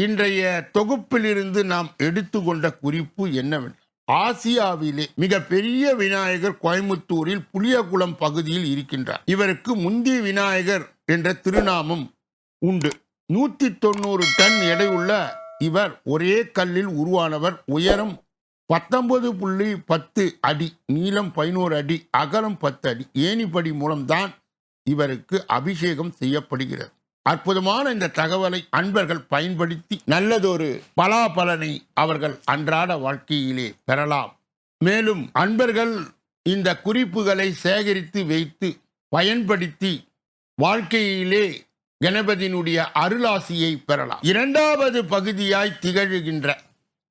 இன்றைய தொகுப்பிலிருந்து நாம் எடுத்துக்கொண்ட குறிப்பு என்னவென்றால் ஆசியாவிலே மிக பெரிய விநாயகர் கோயம்புத்தூரில் புளியகுளம் பகுதியில் இருக்கின்றார். இவருக்கு முந்தி விநாயகர் என்ற திருநாமம் உண்டு. நூத்தி தொண்ணூறு டன் எடையுள்ள இவர் ஒரே கல்லில் உருவானவர். உயரம் பத்தொன்பது புள்ளி பத்து அடி நீளம் பதினோரு அடி அகலம் பத்து அடி. ஏணிப்படி மூலம்தான் இவருக்கு அபிஷேகம் செய்யப்படுகிறது. அற்புதமான இந்த தகவலை அன்பர்கள் பயன்படுத்தி நல்லதொரு பலாபலனை அவர்கள் அன்றாட வாழ்க்கையிலே பெறலாம். மேலும் அன்பர்கள் இந்த குறிப்புகளை சேகரித்து வைத்து பயன்படுத்தி வாழ்க்கையிலே கணபதியினுடைய அருளாசியை பெறலாம். இரண்டாவது பகுதியாய் திகழ்கின்ற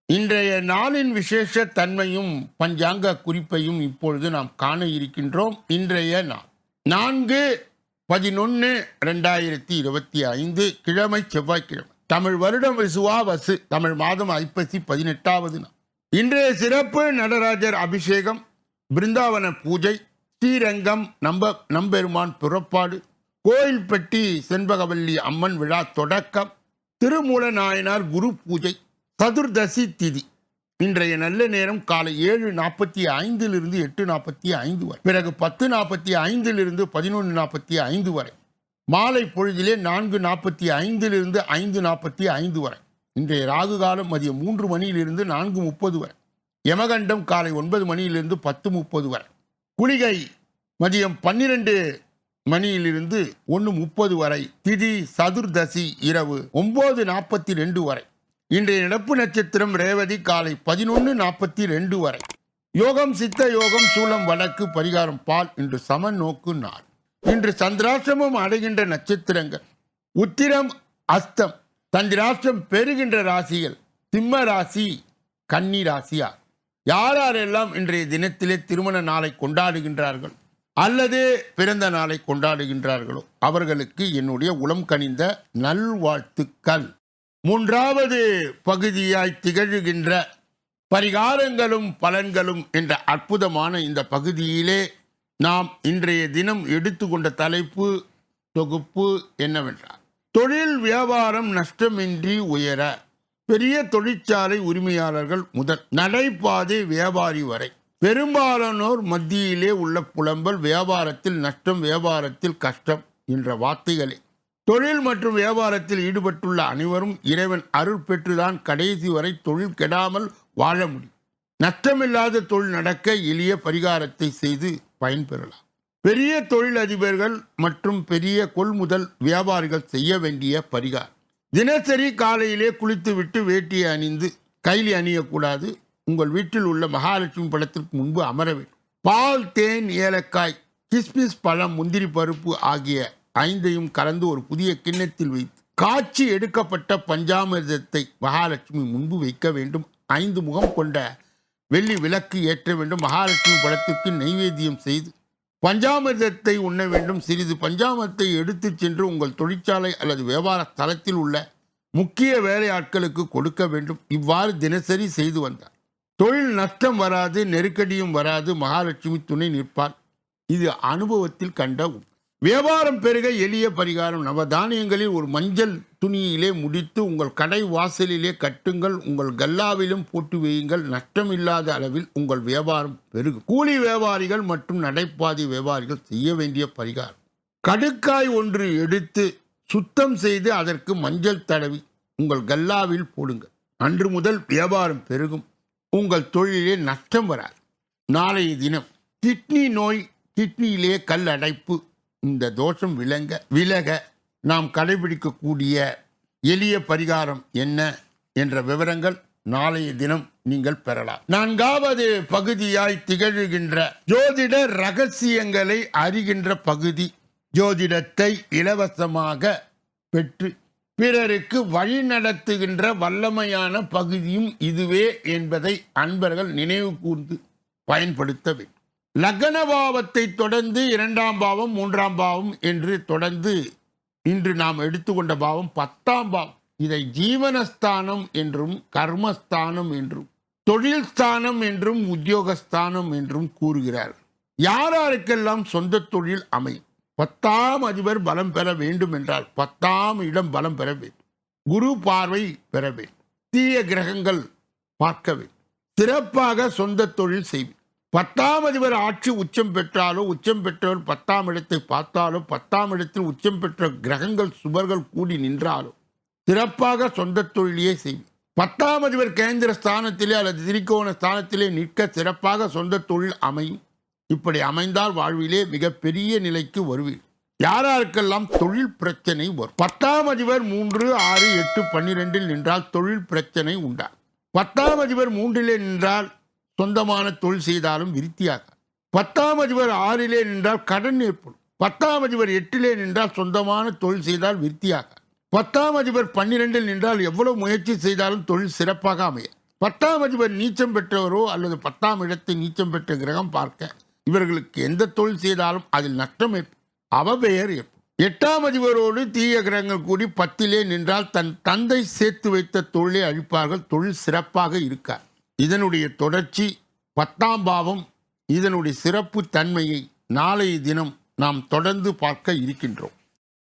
இன்றைய நாளின் விசேஷ தன்மையும் பஞ்சாங்க குறிப்பையும் இப்பொழுது நாம் காண இருக்கின்றோம். இன்றைய நாள் நான்கு பதினொன்று ரெண்டாயிரத்தி இருபத்தி ஐந்து கிழமை செவ்வாய்க்கிழமை. தமிழ் வருடம் விசுவா வசு தமிழ் மாதம் ஐப்பசி பதினெட்டாவது நாள். இன்றைய சிறப்பு நடராஜர் அபிஷேகம் பிருந்தாவன பூஜை ஸ்ரீரங்கம் நம்ப நம்பெருமான் புறப்பாடு கோயில்பட்டி செண்பகவல்லி அம்மன் விழா தொடக்கம் திருமூல நாயனார் குரு பூஜை சதுர்தசி திதி. இன்றைய நல்ல நேரம் காலை ஏழு நாற்பத்தி ஐந்திலிருந்து எட்டு நாற்பத்தி ஐந்து வரை. பிறகு பத்து நாற்பத்தி ஐந்திலிருந்து பதினொன்று நாற்பத்தி ஐந்து வரை. மாலை பொழுதிலே நான்கு நாற்பத்தி ஐந்திலிருந்து ஐந்து நாற்பத்தி ஐந்து வரை. இன்றைய ராகு காலம் மதியம் மூன்று மணியிலிருந்து நான்கு முப்பது வரை. யமகண்டம் காலை ஒன்பது மணியிலிருந்து பத்து முப்பது வரை. குளிகை மதியம் பன்னிரெண்டு மணியிலிருந்து ஒன்று முப்பது வரை. திதி சதுர்தசி இரவு ஒன்பது நாற்பத்தி ரெண்டு வரை. இன்றைய நடப்பு நட்சத்திரம் ரேவதி காலை பதினொன்று நாற்பத்தி ரெண்டு வரை. யோகம் சித்த யோகம் சூலம் வடக்கு பரிகாரம் பால் இன்று சம நோக்கு நாள். இன்று சந்திராசிரமம் அடைகின்ற நட்சத்திரங்கள். உத்திரம் அஸ்தம். சந்திராஷ்டிரம் பெறுகின்ற ராசிகள் சிம்ம ராசி கன்னி ராசியா யார் யாரெல்லாம் இன்றைய தினத்திலே திருமண நாளை கொண்டாடுகின்றார்கள்? அல்லது பிறந்த நாளை கொண்டாடுகின்றார்களோ? அவர்களுக்கு என்னுடைய உளம் கனிந்த நல்வாழ்த்துக்கள். மூன்றாவது பகுதியாய் திகழ்கின்ற பரிகாரங்களும் பலன்களும் என்ற அற்புதமான இந்த பகுதியிலே நாம் இன்றைய தினம் எடுத்துக்கொண்ட தலைப்பு தொகுப்பு என்னவென்றால் தொழில் வியாபாரம் நஷ்டமின்றி உயர பெரிய தொழிற்சாலை உரிமையாளர்கள் முதல் நடைபாதை வியாபாரி வரை பெரும்பாலானோர் மத்தியிலே உள்ள புலம்பல் வியாபாரத்தில் நஷ்டம் வியாபாரத்தில் கஷ்டம் என்ற வார்த்தைகளே. தொழில் மற்றும் வியாபாரத்தில் ஈடுபட்டுள்ள அனைவரும் இறைவன் அருள் பெற்றுதான் கடைசி வரை தொழில் கெடாமல் வாழ முடியும். நஷ்டமில்லாத தொழில் நடக்க எளிய பரிகாரத்தை செய்து பயன்பெறலாம். பெரிய தொழில் அதிபர்கள் மற்றும் பெரிய கொள்முதல் வியாபாரிகள் செய்ய வேண்டிய பரிகாரம். தினசரி காலையிலே குளித்துவிட்டு வேட்டியை அணிந்து கைலி அணியக்கூடாது. உங்கள் வீட்டில் உள்ள மகாலட்சுமி படத்திற்கு முன்பு அமர வேண்டும். பால் தேன் ஏலக்காய் கிஸ்மிஸ் பழம் முந்திரி பருப்பு ஆகிய ஐந்தையும் கலந்து ஒரு புதிய கிண்ணத்தில் வைத்து காட்சி எடுக்கப்பட்ட பஞ்சாமிர்தத்தை மகாலட்சுமி முன்பு வைக்க வேண்டும். ஐந்து முகம் கொண்ட வெள்ளி விளக்கு ஏற்ற வேண்டும். மகாலட்சுமி படத்திற்கு நைவேத்தியம் செய்து பஞ்சாமிர்தத்தை உண்ண வேண்டும். சிறிது பஞ்சாமிரத்தை எடுத்து சென்று உங்கள் தொழிற்சாலை அல்லது வியாபார தளத்தில் உள்ள முக்கிய வேலையாட்களுக்கு கொடுக்க வேண்டும். இவ்வாறு தினசரி செய்து வந்தார். தொழில் நஷ்டம் வராது நெருக்கடியும் வராது. மகாலட்சுமி துணை நிற்பார். இது அனுபவத்தில் கண்ட வியாபாரம் பெருக எளிய பரிகாரம். நவதானியங்களில் ஒரு மஞ்சள் துணியிலே முடித்து உங்கள் கடை வாசலிலே கட்டுங்கள். உங்கள் கல்லாவிலும் போட்டு வையுங்கள். நஷ்டமில்லாத அளவில் உங்கள் வியாபாரம் பெருகும். கூலி வியாபாரிகள் மற்றும் நடைபாதை வியாபாரிகள் செய்ய வேண்டிய பரிகாரம். கடுக்காய் ஒன்று எடுத்து சுத்தம் செய்து அதற்கு மஞ்சள் தடவி உங்கள் கல்லாவில் போடுங்கள். அன்று முதல் வியாபாரம் பெருகும். உங்கள் தொழிலே நஷ்டம் வராது. நாளைய தினம் கிட்னி நோய் கிட்னியிலே கல் அடைப்பு இந்த தோஷம் விளங்க விலக நாம் கடைபிடிக்கக்கூடிய எளிய பரிகாரம் என்ன என்ற விவரங்கள் நாளைய தினம் நீங்கள் பெறலாம். நான்காவது பகுதியாய் திகழ்கின்ற ஜோதிட ரகசியங்களை அறிகின்ற பகுதி ஜோதிடத்தை இலவசமாக பெற்று பிறருக்கு வழி நடத்துகின்ற வல்லமையான பகுதியும் இதுவே என்பதை அன்பர்கள் நினைவு கூர்ந்து பயன்படுத்த வேண்டும். லக்ன பாவத்தை தொடர்ந்து இரண்டாம் பாவம் மூன்றாம் பாவம் என்று தொடர்ந்து இன்று நாம் எடுத்துக்கொண்ட பாவம் பத்தாம் பாவம். இதை ஜீவனஸ்தானம் என்றும் கர்மஸ்தானம் என்றும் தொழில் ஸ்தானம் என்றும் உத்தியோகஸ்தானம் என்றும் கூறுகிறார். யாராருக்கெல்லாம் சொந்த தொழில் அமையும்? பத்தாம் அதிபர் பலம் பெற வேண்டும் என்றால் பத்தாம் இடம் பலம் பெற வேண்டும். குரு பார்வை பெற வேண்டும். தீய கிரகங்கள் பார்க்க வேண்டும். சிறப்பாக சொந்த தொழில் செய்வேன். பத்தாம் அதிபர் ஆட்சி உச்சம் பெற்றாலோ உச்சம் பெற்றவர் பத்தாம் இடத்தை பார்த்தாலோ பத்தாம் இடத்தில் உச்சம் பெற்ற கிரகங்கள் சுபர்கள் கூடி நின்றாலோ சிறப்பாக சொந்த தொழிலையே செய்யும் பத்தாம் அதிபர் கேந்திர ஸ்தானத்திலே அல்லது திரிகோண ஸ்தானத்திலே நிற்க சிறப்பாக சொந்த தொழில் அமையும். இப்படி அமைந்தால் வாழ்விலே மிகப்பெரிய நிலைக்கு வருவீர். யாராருக்கெல்லாம் தொழில் பிரச்சனை வரும்? பத்தாம் அதிபர் மூன்று ஆறு எட்டு பன்னிரெண்டில் நின்றால் தொழில் பிரச்சனை உண்டா? பத்தாம் அதிபர் மூன்றிலே நின்றால் சொந்தமான தொழில் செய்தாலும் விருத்தியாக. பத்தாம் அதிபர் ஆறிலே நின்றால் கடன் ஏற்படும். பத்தாம் அதிபர் எட்டிலே நின்றால் சொந்தமான தொழில் செய்தால் விருத்தியாக. பத்தாம் அதிபர் பன்னிரெண்டில் நின்றால் எவ்வளவு முயற்சி செய்தாலும் தொழில் சிறப்பாக அமைய. பத்தாம் அதிபர் நீச்சம் பெற்றவரோ அல்லது பத்தாம் இடத்தை நீச்சம் பெற்ற கிரகம் பார்க்க இவர்களுக்கு எந்த தொழில் செய்தாலும் அதில் நஷ்டம் ஏற்படும். அவபெயர் ஏற்படும். எட்டாம் அதிபரோடு தீய கிரகங்கள் கூடி பத்திலே நின்றால் தன் தந்தை சேர்த்து வைத்த தொழிலை அழிப்பார்கள். தொழில் சிறப்பாக இருக்கார் இதனுடைய தொடர்ச்சி பத்தாம் பாவம் இதனுடைய சிறப்பு தன்மையை நாளைய தினம் நாம் தொடர்ந்து பார்க்க இருக்கின்றோம்.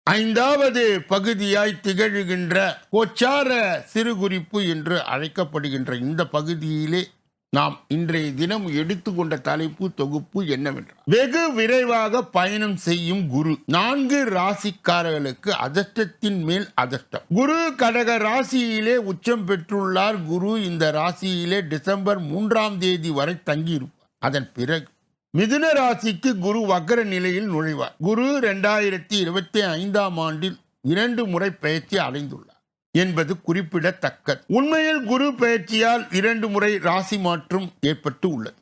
ஐந்தாவது பகுதியாய் திகழ்கின்ற கோச்சார சிறுகுறிப்பு என்று அழைக்கப்படுகின்ற இந்த பகுதியிலே நாம் இன்றைய தினம் எடுத்துக்கொண்ட தலைப்பு தொகுப்பு என்னவென்றால் வெகு விரைவாக பயணம் செய்யும் குரு. நான்கு ராசிக்காரர்களுக்கு அதிர்ஷ்டத்தின் மேல் அதிர்ஷ்டம் குரு கடக ராசியிலே உச்சம் பெற்றுள்ளார். குரு இந்த ராசியிலே டிசம்பர் மூன்றாம் தேதி வரை தங்கியிருப்பார். அதன் பிறகு மிதுன ராசிக்கு குரு வக்கர நிலையில் நுழைவார். குரு ரெண்டாயிரத்தி இருபத்தி ஐந்தாம் ஆண்டில் இரண்டு முறை பயிற்சி அடைந்துள்ளார். என்பது குறிப்பிடத்தக்கது. உண்மையில் குரு பயிற்சியால் இரண்டு முறை ராசி மாற்றம் ஏற்பட்டு உள்ளது.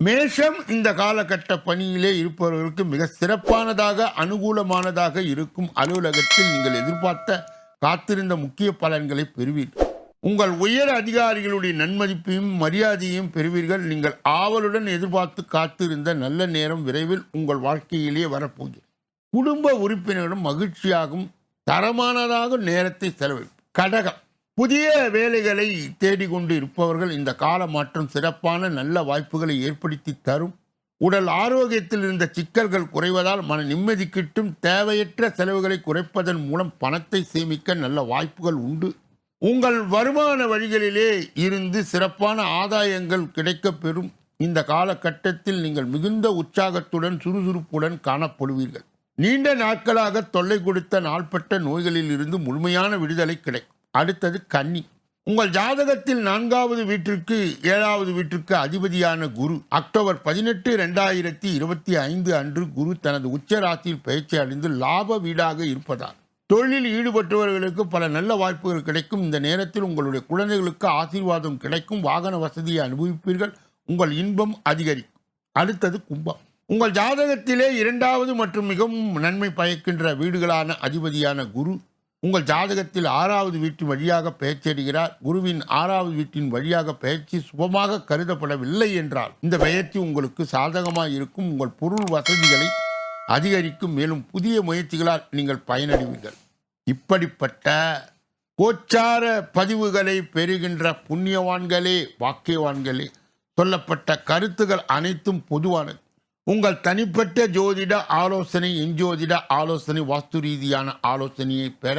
மேஷம் இந்த காலகட்ட பணியிலே இருப்பவர்களுக்கு மிக சிறப்பானதாக அனுகூலமானதாக இருக்கும் அலுவலகத்தில் நீங்கள் எதிர்பார்த்த காத்திருந்த முக்கிய பலன்களை பெறுவீர்கள் உங்கள் உயர் அதிகாரிகளுடைய நன்மதிப்பையும் மரியாதையும் பெறுவீர்கள். நீங்கள் ஆவலுடன் எதிர்பார்த்து காத்திருந்த நல்ல நேரம் விரைவில் உங்கள் வாழ்க்கையிலேயே வரப்போகிறது. குடும்ப உறுப்பினரிடம் மகிழ்ச்சியாகவும் தரமானதாக நேரத்தை செலவிடும். கடகம். புதிய வேலைகளை தேடிக்கொண்டு இருப்பவர்கள் இந்த கால மாற்றம் சிறப்பான நல்ல வாய்ப்புகளை ஏற்படுத்தி தரும். உடல் ஆரோக்கியத்தில் இருந்த சிக்கல்கள் குறைவதால் மன நிம்மதி கிட்டும் தேவையற்ற செலவுகளை குறைப்பதன் மூலம் பணத்தை சேமிக்க நல்ல வாய்ப்புகள் உண்டு. உங்கள் வருமான வழிகளிலே இருந்து சிறப்பான ஆதாயங்கள் கிடைக்கப்பெறும். இந்த காலகட்டத்தில் நீங்கள் மிகுந்த உற்சாகத்துடன் சுறுசுறுப்புடன் காணப்படுவீர்கள். நீண்ட நாட்களாக தொல்லை கொடுத்த நாள்பட்ட நோய்களில் இருந்து முழுமையான விடுதலை கிடைக்கும். அடுத்தது கன்னி. உங்கள் ஜாதகத்தில் நான்காவது வீட்டிற்கு ஏழாவது வீட்டிற்கு அதிபதியான குரு அக்டோபர் பதினெட்டு ரெண்டாயிரத்தி இருபத்தி ஐந்து அன்று குரு தனது உச்சராசியில் பயிற்சி அடைந்து லாப வீடாக இருப்பதால் தொழிலில் ஈடுபட்டவர்களுக்கு பல நல்ல வாய்ப்புகள் கிடைக்கும். இந்த நேரத்தில் உங்களுடைய குழந்தைகளுக்கு ஆசீர்வாதம் கிடைக்கும். வாகன வசதியை அனுபவிப்பீர்கள். உங்கள் இன்பம் அதிகரிக்கும். அடுத்தது கும்பம். உங்கள் ஜாதகத்திலே இரண்டாவது மற்றும் மிகவும் நன்மை பயக்கின்ற வீடுகளான அதிபதியான குரு உங்கள் ஜாதகத்தில் ஆறாவது வீட்டின் வழியாக பெயர்ச்செடுகிறார் குருவின் ஆறாவது வீட்டின் வழியாக பெயர்ச்சி சுபமாக கருதப்படவில்லை என்றால் இந்த பெயர்ச்சி உங்களுக்கு சாதகமாக இருக்கும். உங்கள் பொருள் வசதிகளை அதிகரிக்கும். மேலும் புதிய முயற்சிகளால் நீங்கள் பயனடைவீர்கள். இப்படிப்பட்ட கோச்சார பதிவுகளை பெறுகின்ற புண்ணியவான்களே வாக்கியவான்களே சொல்லப்பட்ட கருத்துகள் அனைத்தும் பொதுவானது. உங்கள் தனிப்பட்ட ஜோதிட ஆலோசனை எஞ்சோதிட ஆலோசனை வாஸ்து ரீதியான ஆலோசனையை பெற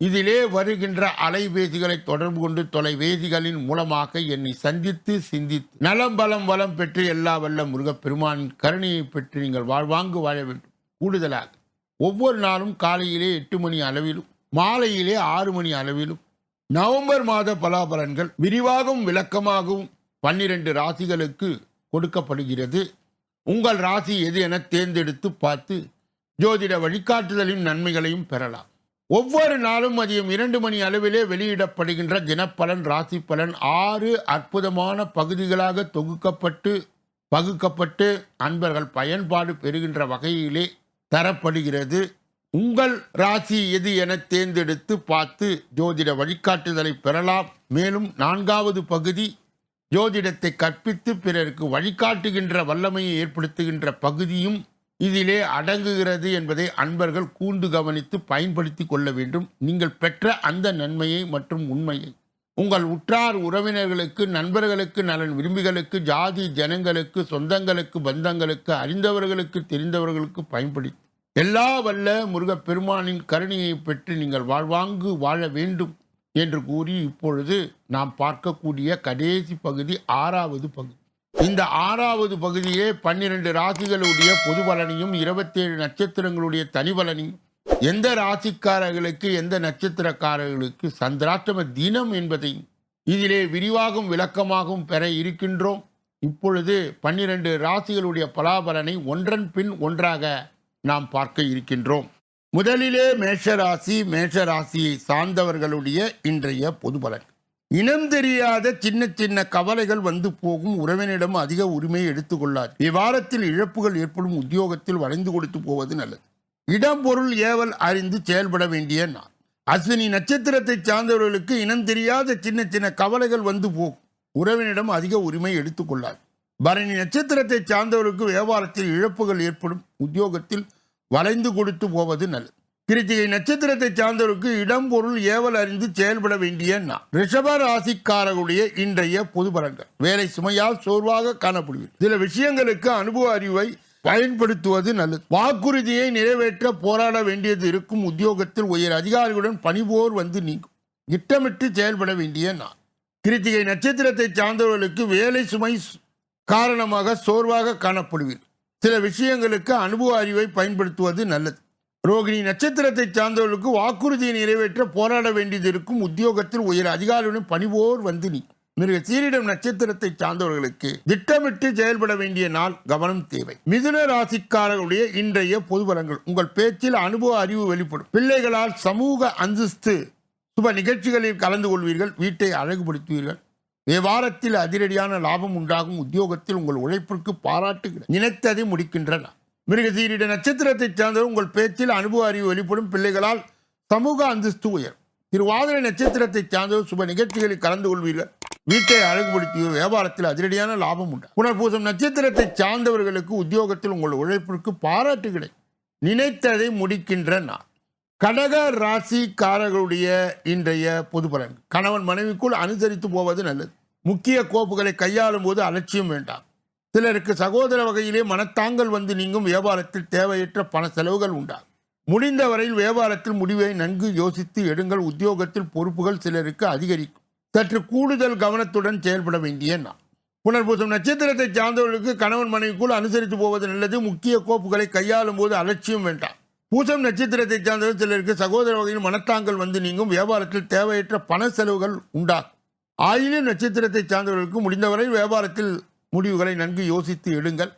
இதிலே வருகின்ற அலைபேசிகளை தொடர்பு கொண்டு தொலைவேதிகளின் மூலமாக என்னை சந்தித்து சிந்தித்து நலம் பலம் வளம் பெற்று எல்லா வல்ல முருகப்பெருமானின் கருணையை பெற்று நீங்கள் வாழ்வாங்கு வாழ வேண்டும். கூடுதலாக ஒவ்வொரு நாளும் காலையிலே எட்டு மணி அளவிலும் மாலையிலே ஆறு மணி அளவிலும் நவம்பர் மாத பலாபலன்கள் விரிவாகவும் விளக்கமாகவும் பன்னிரண்டு ராசிகளுக்கு கொடுக்கப்படுகிறது. உங்கள் ராசி எது என தேர்ந்தெடுத்து பார்த்து ஜோதிட வழிகாட்டுதலின் நன்மைகளையும் பெறலாம். ஒவ்வொரு நாளும் மதியம் இரண்டு மணி அளவிலே வெளியிடப்படுகின்ற தினப்பலன் ராசி பலன் ஆறு அற்புதமான பகுதிகளாக தொகுக்கப்பட்டு பகுக்கப்பட்டு அன்பர்கள் பயன்பாடு பெறுகின்ற வகையிலே தரப்படுகிறது. உங்கள் ராசி எது என தேர்ந்தெடுத்து பார்த்து ஜோதிட வழிகாட்டுதலை பெறலாம். மேலும் நான்காவது பகுதி ஜோதிடத்தை கற்பித்து பிறருக்கு வழிகாட்டுகின்ற வல்லமையை ஏற்படுத்துகின்ற பகுதியும் இதிலே அடங்குகிறது என்பதை அன்பர்கள் கூண்டு கவனித்து பயன்படுத்தி கொள்ள வேண்டும். நீங்கள் பெற்ற அந்த நன்மையை மற்றும் உண்மையை. உங்கள் உற்றார் உறவினர்களுக்கு நண்பர்களுக்கு நலன் விரும்பிகளுக்கு ஜாதி ஜனங்களுக்கு சொந்தங்களுக்கு பந்தங்களுக்கு அறிந்தவர்களுக்கு தெரிந்தவர்களுக்கு பயன்படுத்தி. எல்லா வல்ல முருகப்பெருமானின் கருணையை பெற்று நீங்கள் வாழ்வாங்கு வாழ வேண்டும். என்று கூறி இப்பொழுது நாம் பார்க்கக்கூடிய கடைசி பகுதி ஆறாவது பகுதி. இந்த ஆறாவது பகுதியே பன்னிரண்டு ராசிகளுடைய பொது பலனையும் இருபத்தேழு நட்சத்திரங்களுடைய தனி பலனையும் எந்த ராசிக்காரர்களுக்கு எந்த நட்சத்திரக்காரர்களுக்கு சந்திராஷ்டம தினம் என்பதையும் இதிலே விரிவாகவும் விளக்கமாகவும் பெற இருக்கின்றோம். இப்பொழுது பன்னிரண்டு ராசிகளுடைய பலாபலனை ஒன்றன் பின் ஒன்றாக நாம் பார்க்க இருக்கின்றோம். முதலிலே மேஷராசி மேஷராசியை சார்ந்தவர்களுடைய இன்றைய பொது பலன். இனம் தெரியாத சின்ன சின்ன கவலைகள் வந்து போகும் உறவினிடம் அதிக உரிமையை எடுத்துக்கொள்ளார் இவ்வாரத்தில் இழப்புகள் ஏற்படும் உத்தியோகத்தில் வளைந்து கொடுத்து போவது நல்லது. இடம் பொருள் ஏவல் அறிந்து செயல்பட வேண்டிய நாள். அஸ்வினி நட்சத்திரத்தை சார்ந்தவர்களுக்கு இனம் தெரியாத சின்ன சின்ன கவலைகள் வந்து போகும். உறவினிடம் அதிக உரிமை எடுத்துக்கொள்ளார் பரணி நட்சத்திரத்தை சார்ந்தவர்களுக்கு வியாபாரத்தில் இழப்புகள் ஏற்படும். உத்தியோகத்தில் வளைந்து கொடுத்து போவது நல்லது கிருத்திகை நட்சத்திரத்தை சார்ந்தவருக்கு இடம் பொருள் ஏவல் அறிந்து செயல்பட வேண்டிய நாள் ரிஷப ராசிக்காரர்களுடைய இன்றைய பொது பலன்கள். வேலை சுமையால் சோர்வாக காணப்படுகிறது. சில விஷயங்களுக்கு அனுபவ அறிவை பயன்படுத்துவது நல்லது. வாக்குறுதியை நிறைவேற்ற போராட வேண்டியது இருக்கும் உத்தியோகத்தில் உயர் அதிகாரிகளுடன் பணிபோர் வந்து நீங்கும். திட்டமிட்டு செயல்பட வேண்டிய நான் கிருத்திகை நட்சத்திரத்தை சார்ந்தவர்களுக்கு வேலை சுமை காரணமாக சோர்வாக காணப்படுவீர்கள். சில விஷயங்களுக்கு அனுபவ அறிவை பயன்படுத்துவது நல்லது. ரோகிணி நட்சத்திரத்தை சார்ந்தவர்களுக்கு வாக்குறுதியை நிறைவேற்ற போராட வேண்டியது இருக்கும். உத்தியோகத்தில் உயர் அதிகாரியுடன் பணிபோர் வந்து நீ மிருக சீரிடம் நட்சத்திரத்தை சார்ந்தவர்களுக்கு திட்டமிட்டு செயல்பட வேண்டிய நாள் கவனம் தேவை. மிதுன ராசிக்காரர்களுடைய இன்றைய பொது வளங்கள் உங்கள் பேச்சில் அனுபவ அறிவு வெளிப்படும். பிள்ளைகளால் சமூக அந்தஸ்து சுப நிகழ்ச்சிகளில் கலந்து கொள்வீர்கள். வீட்டை அழகுபடுத்துவீர்கள். வியாபாரத்தில் அதிரடியான லாபம் உண்டாகும் உத்தியோகத்தில் உங்கள் உழைப்பிற்கு பாராட்டுகிற நினைத்ததை முடிக்கின்றன. மிருகசீரிட நட்சத்திரத்தை சேர்ந்தவர் உங்கள் பேச்சில் அனுபவ அறிவு வெளிப்படும் பிள்ளைகளால் சமூக அந்தஸ்து உயர் திருவாதிரை நட்சத்திரத்தை சார்ந்தவர் சுப நிகழ்ச்சிகளில் கலந்து கொள்வீர்கள். வீட்டை அழகுபடுத்திய வியாபாரத்தில் அதிரடியான லாபம் உண்டு. புனர்பூசம் நட்சத்திரத்தை சார்ந்தவர்களுக்கு உத்தியோகத்தில் உங்கள் உழைப்பிற்கு பாராட்டு நினைத்ததை முடிக்கின்ற நான் கடக ராசிக்காரர்களுடைய இன்றைய பொது பலன். கணவன் மனைவிக்குள் அனுசரித்து போவது நல்லது. முக்கிய கோப்புகளை கையாளும் போது அலட்சியம் வேண்டாம். சிலருக்கு சகோதர வகையிலே மனத்தாங்கல் வந்து நீங்கும் வியாபாரத்தில் தேவையற்ற பண செலவுகள் உண்டாகும். முடிந்த வரையில் வியாபாரத்தில் முடிவை நன்கு யோசித்து எடுங்கள். உத்தியோகத்தில் பொறுப்புகள் சிலருக்கு அதிகரிக்கும். சற்று கூடுதல் கவனத்துடன் செயல்பட வேண்டிய நான் புனர்பூசம் நட்சத்திரத்தை சார்ந்தவர்களுக்கு கணவன் மனைவிக்குள் அனுசரித்து போவது நல்லது. முக்கிய கோப்புகளை கையாளும் போது அலட்சியம் வேண்டாம். பூசம் நட்சத்திரத்தை சார்ந்தவர் சிலருக்கு சகோதர வகையில் மனத்தாங்கல் வந்து நீங்கும். வியாபாரத்தில் தேவையற்ற பண செலவுகள் உண்டாகும். ஆயினும் நட்சத்திரத்தை சார்ந்தவர்களுக்கு முடிந்தவரை வியாபாரத்தில் முடிவுகளை நன்கு யோசித்து எடுங்கள்.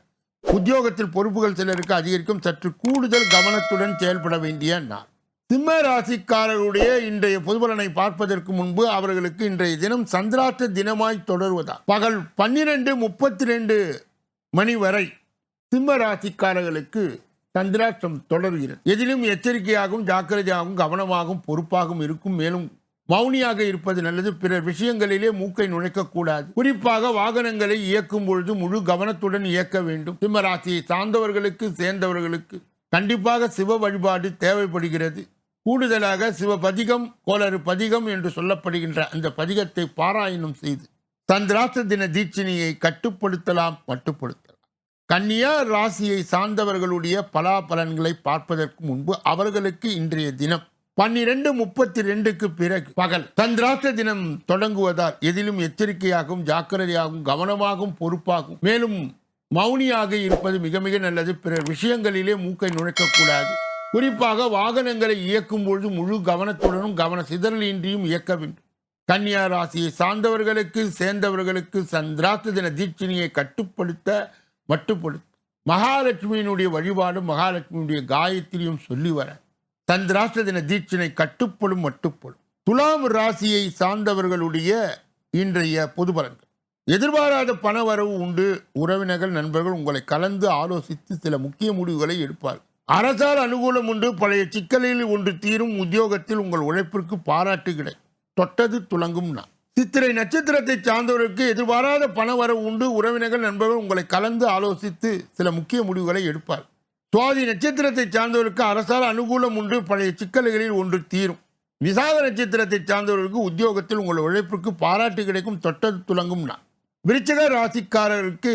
உத்தியோகத்தில் பொறுப்புகள் சிலருக்கு அதிகரிக்கும். சற்று கூடுதல் கவனத்துடன் செயல்பட வேண்டிய நாள். சிம்ம ராசிக்காரர்களுடைய இன்றைய பொதுபலனை பார்ப்பதற்கு முன்பு அவர்களுக்கு இன்றைய தினம் சந்திராத்த தினமாய் தொடர்வதா? பகல் பன்னிரண்டு முப்பத்தி ரெண்டு மணி வரை சிம்ம ராசிக்காரர்களுக்கு சந்திராஷ்டம் தொடர்கிறது. எதிலும் எச்சரிக்கையாகவும் ஜாக்கிரதையாகவும் கவனமாகவும் பொறுப்பாகவும் இருக்கும். மேலும் மௌனியாக இருப்பது நல்லது. பிறர் விஷயங்களிலே மூக்கை நுழைக்கக்கூடாது. குறிப்பாக வாகனங்களை இயக்கும் பொழுது முழு கவனத்துடன் இயக்க வேண்டும். சிம்மராசியை சார்ந்தவர்களுக்கு சேர்ந்தவர்களுக்கு கண்டிப்பாக சிவ வழிபாடு தேவைப்படுகிறது. கூடுதலாக சிவபதிகம் கோளறு பதிகம் என்று சொல்லப்படுகின்ற அந்த பதிகத்தை பாராயணம் செய்து சந்திராஷ்ட தின தீட்சினியை கட்டுப்படுத்தலாம் மட்டுப்படுத்தும் கன்னியா ராசியை சார்ந்தவர்களுடைய பலாபலன்களை பார்ப்பதற்கு முன்பு அவர்களுக்கு இன்றைய தினம் பன்னிரண்டு முப்பத்தி ரெண்டுக்கு பிறகு பகல் தந்திராத்த தினம் தொடங்குவதால் எதிலும் எச்சரிக்கையாகவும் ஜாக்கிரதையாகவும் கவனமாகவும் பொறுப்பாகும் மேலும் மௌனியாக இருப்பது மிக மிக நல்லது. பிற விஷயங்களிலே மூக்கை நுழைக்கக்கூடாது. குறிப்பாக வாகனங்களை இயக்கும் பொழுது முழு கவனத்துடனும் கவன சிதறலின்றியும் இயக்க வேண்டும். கன்னியா ராசியை சார்ந்தவர்களுக்கு சேர்ந்தவர்களுக்கு சந்திராத்த தின தீட்சினியை கட்டுப்படுத்த மட்டுப்படுத்த மகாலட்சுமியினுடைய வழிபாடு மகாலட்சுமியுடைய காயத்திரியும் சொல்லி வர. சந்திராஷ்ட தின தீட்சணை கட்டுப்படும் மட்டுப்படும் துலாம் ராசியை சார்ந்தவர்களுடைய இன்றைய பொது பலன்கள். எதிர்பாராத பண வரவு உண்டு. உறவினர்கள் நண்பர்கள் உங்களை கலந்து ஆலோசித்து சில முக்கிய முடிவுகளை எடுப்பார்கள். அரசால் அனுகூலம் உண்டு. பழைய சிக்கலில் ஒன்று தீரும். உத்தியோகத்தில் உங்கள் உழைப்பிற்கு பாராட்டு கிடை தொட்டது துலங்கும் நான் சித்திரை நட்சத்திரத்தை சார்ந்தவருக்கு எதிர்பாராத பண வரவு உண்டு. உறவினர்கள் நண்பர்கள் உங்களை கலந்து ஆலோசித்து சில முக்கிய முடிவுகளை எடுப்பார். சுவாதி நட்சத்திரத்தை சார்ந்தவருக்கு அரசால் அனுகூலம் உண்டு. பழைய சிக்கல்களில் ஒன்று தீரும். விசாக நட்சத்திரத்தை சார்ந்தவர்களுக்கு உத்தியோகத்தில் உங்கள் உழைப்பிற்கு பாராட்டு கிடைக்கும். தொட்டது துலங்கும் நான் விருச்சக ராசிக்காரர்களுக்கு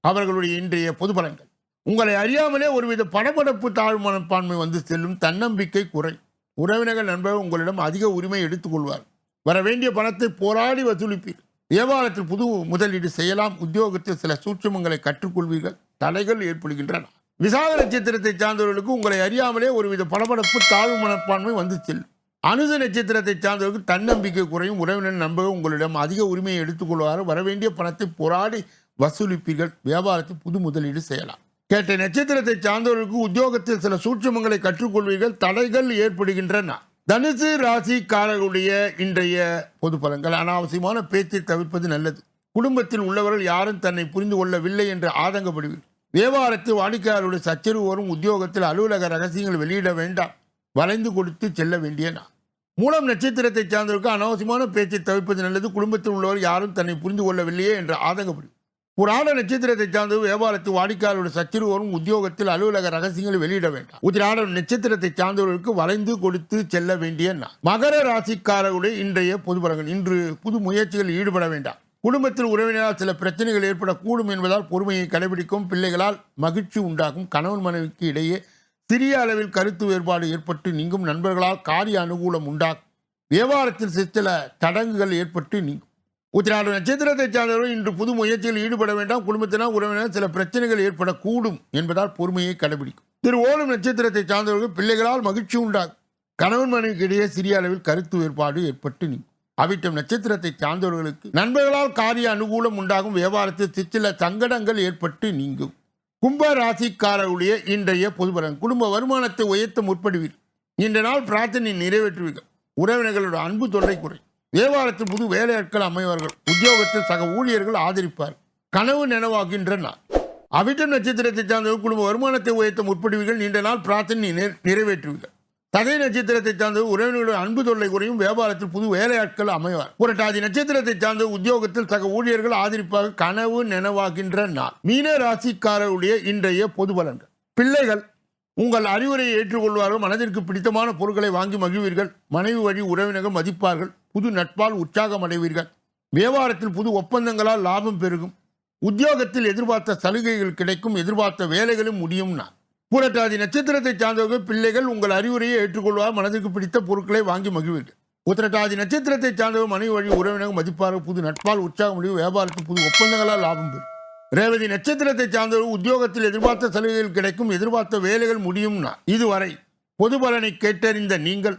அவர்களுடைய இன்றைய பொது பலன்கள். உங்களை அறியாமலே ஒருவித படபடப்பு தாழ் மனப்பான்மை வந்து செல்லும். தன்னம்பிக்கை குறை. உறவினர்கள் நண்பர்கள் உங்களிடம் அதிக உரிமை எடுத்துக்கொள்வார் வர வேண்டிய பணத்தை போராடி வசூலிப்பீர் வியாபாரத்தில் புது முதலீடு செய்யலாம். உத்தியோகத்தில் சில சூட்சமங்களை கற்றுக்கொள்வீர்கள். தடைகள் ஏற்படுகின்றன. விசாக நட்சத்திரத்தை சார்ந்தவர்களுக்கு உங்களை அறியாமலே ஒருவித படபடப்பு தாழ்வு மனப்பான்மை வந்து செல்லும். அனுச நட்சத்திரத்தை சார்ந்தவர்களுக்கு தன்னம்பிக்கை குறையும். உறவினர் நண்பர்கள் உங்களிடம் அதிக உரிமையை எடுத்துக்கொள்வார் வரவேண்டிய பணத்தை போராடி வசூலிப்பீர்கள். வியாபாரத்தில் புது முதலீடு செய்யலாம். கேட்ட நட்சத்திரத்தை சார்ந்தவர்களுக்கு உத்தியோகத்தில் சில சூட்சமங்களை கற்றுக்கொள்வீர்கள். தடைகள் ஏற்படுகின்றன. தனுசு ராசிக்காரர்களுடைய இன்றைய பொது பலன்கள். அனாவசியமான பேச்சை தவிர்ப்பது நல்லது. குடும்பத்தில் உள்ளவர்கள் யாரும் தன்னை புரிந்து கொள்ளவில்லை என்று ஆதங்கப்படுவீர்கள். வியாபாரத்தில் வாடிக்கையாளருடைய சச்சரவு வரும் உத்தியோகத்தில் அலுவலக ரகசியங்கள் வெளியிட வேண்டாம். வளைந்து கொடுத்து செல்ல வேண்டிய நான் மூலம் நட்சத்திரத்தை சார்ந்தவருக்கு அனாவசியமான பேச்சை தவிர்ப்பது நல்லது. குடும்பத்தில் உள்ளவர் யாரும் தன்னை புரிந்து கொள்ளவில்லையே என்று ஆதங்கப்படும் புராண நட்சத்திரத்தை சார்ந்த வியாபாரத்து வாடிக்கையாளருடைய சச்சரவு உத்தியோகத்தில் அலுவலக ரகசியங்களை வெளியிட வேண்டாம். உத்திராட நட்சத்திரத்தை சார்ந்தவர்களுக்கு வளைந்து கொடுத்து செல்ல வேண்டிய நான் மகர ராசிக்காரருடைய இன்றைய பொது இன்று புது முயற்சிகளில் ஈடுபட வேண்டாம். குடும்பத்தில் உறவினரால் சில பிரச்சனைகள் ஏற்படக்கூடும் என்பதால் பொறுமையை கடைபிடிக்கும் பிள்ளைகளால் மகிழ்ச்சி உண்டாகும். கணவன் மனைவிக்கு இடையே சிறிய அளவில் கருத்து வேறுபாடு ஏற்பட்டு நீங்கும். நண்பர்களால் காரிய அனுகூலம் உண்டாகும். வியாபாரத்தில் சில தடங்குகள் ஏற்பட்டு நீங்கும். உத்திராட நட்சத்திரத்தை சார்ந்தவர்கள் இன்று புது முயற்சியில் ஈடுபட வேண்டாம். குடும்பத்தினால் உறவினர் சில பிரச்சனைகள் ஏற்படக்கூடும் என்பதால் பொறுமையை கடைபிடிக்கும். திரு ஓணம் நட்சத்திரத்தை சார்ந்தவர்கள் பிள்ளைகளால் மகிழ்ச்சி உண்டாகும். கணவன் மனைவிக்கு இடையே சிறிய அளவில் கருத்து வேறுபாடு ஏற்பட்டு நிற்கும். அவிட்டம் நட்சத்திரத்தை சார்ந்தவர்களுக்கு நண்பர்களால் காரிய அனுகூலம் உண்டாகும். வியாபாரத்தில் சில சங்கடங்கள் ஏற்பட்டு நீங்கும். கும்ப ராசிக்காரருடைய இன்றைய பொதுபலன் குடும்ப வருமானத்தை உயர்த்த முற்படுவீர் இன்ற நாள் பிரார்த்தனை நிறைவேற்றுவீர்கள். உறவினர்களோட அன்பு தொல்லை குறை வியாபாரத்தில் புது வேலையாட்கள் அமைவார்கள். உத்தியோகத்தில் சக ஊழியர்கள் ஆதரிப்பார். கனவு நினைவாகின்ற நாள். அவிட்டம் நட்சத்திரத்தை சார்ந்தவர் குடும்ப வருமானத்தை உயர்த்த முற்படுவீர்கள். நீண்ட நாள் பிரார்த்தனை நிறை- நிறைவேற்றுவீர்கள். ததை நட்சத்திரத்தை சார்ந்த உறவினர்களுடைய அன்பு தொல்லை குறையும். வியாபாரத்தில் புது வேலையாட்கள் அமைவார். புரட்டாதி நட்சத்திரத்தை சார்ந்த உத்தியோகத்தில் சக ஊழியர்கள் ஆதரிப்பாக கனவு நினைவாகின்ற நாள். மீன ராசிக்காரருடைய இன்றைய பொது பலன்கள். பிள்ளைகள் உங்கள் அறிவுரையை ஏற்றுக்கொள்வார்கள். மனதிற்கு பிடித்தமான பொருட்களை வாங்கி மகிழ்வீர்கள். மனைவி வழி உறவினர்கள் மதிப்பார்கள். புது நட்பால் உற்சாகம் அடைவீர்கள். வியாபாரத்தில் புது ஒப்பந்தங்களால் லாபம் பெருகும். உத்தியோகத்தில் எதிர்பார்த்த சலுகைகள் கிடைக்கும் எதிர்பார்த்த வேலைகளும் முடியும்னா பூரட்டாதி நட்சத்திரத்தை சார்ந்தவர்கள் பிள்ளைகள் உங்கள் அறிவுரையை ஏற்றுக்கொள்வார் மனதுக்கு பிடித்த பொருட்களை வாங்கி மகிழ்வீர்கள். உத்திரட்டாதி நட்சத்திரத்தை சார்ந்தவர் மனைவி வழி உறவினர்கள் மதிப்பார்கள். புது நட்பால் உற்சாகம் முடிவு வியாபாரத்தில் புது ஒப்பந்தங்களால் லாபம் பெறும். ரேவதி நட்சத்திரத்தை சார்ந்தவர் உத்தியோகத்தில் எதிர்பார்த்த சலுகைகள் கிடைக்கும் எதிர்பார்த்த வேலைகள் முடியும்னா இதுவரை பொது பலனை கேட்டறிந்த நீங்கள்